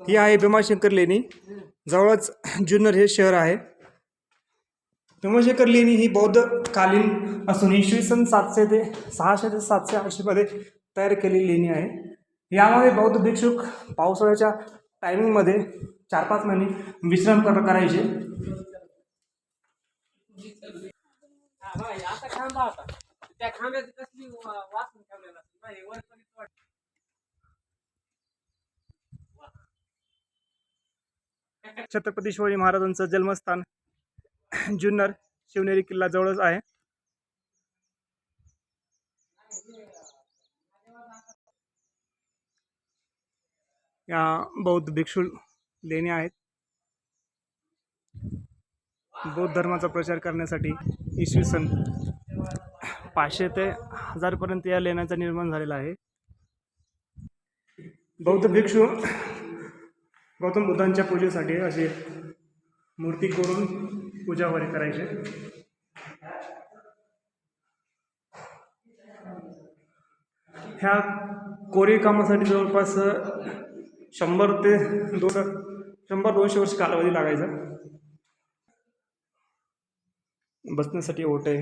ही आहे भीमाशंकर लेणी. जवळच जुन्नर हे शहर आहे. भीमाशंकर लेणी ही बौद्ध कालीन असून इसवी सन सातशे ते सहाशे ते सातशे ऐंशीमध्ये तयार केलेली लेणी आहे. यामध्ये बौद्ध भिक्षुक पावसाळ्याच्या टायमिंगमध्ये चार पाच महिने विश्राम कर करायचे. त्या छत्रपती शिवाजी महाराजांचं जन्मस्थान जुन्नर शिवनेरी किल्ला जवळच आहे. या बौद्ध भिक्षू लेणी आहेत. बौद्ध धर्माचा प्रचार करण्यासाठी इसवी सन पाचशे ते हजारपर्यंत या लेण्यांचा निर्माण झालेला आहे. बौद्ध भिक्षू गौतम बुद्धांच्या पूजेसाठी असे मूर्ती करून पूजा वगैरे करायचे. ह्या कोरीव कामासाठी जवळपास शंभर ते दोन शंभर दोनशे वर्ष कालावधी लागायचा. बसण्यासाठी ओटे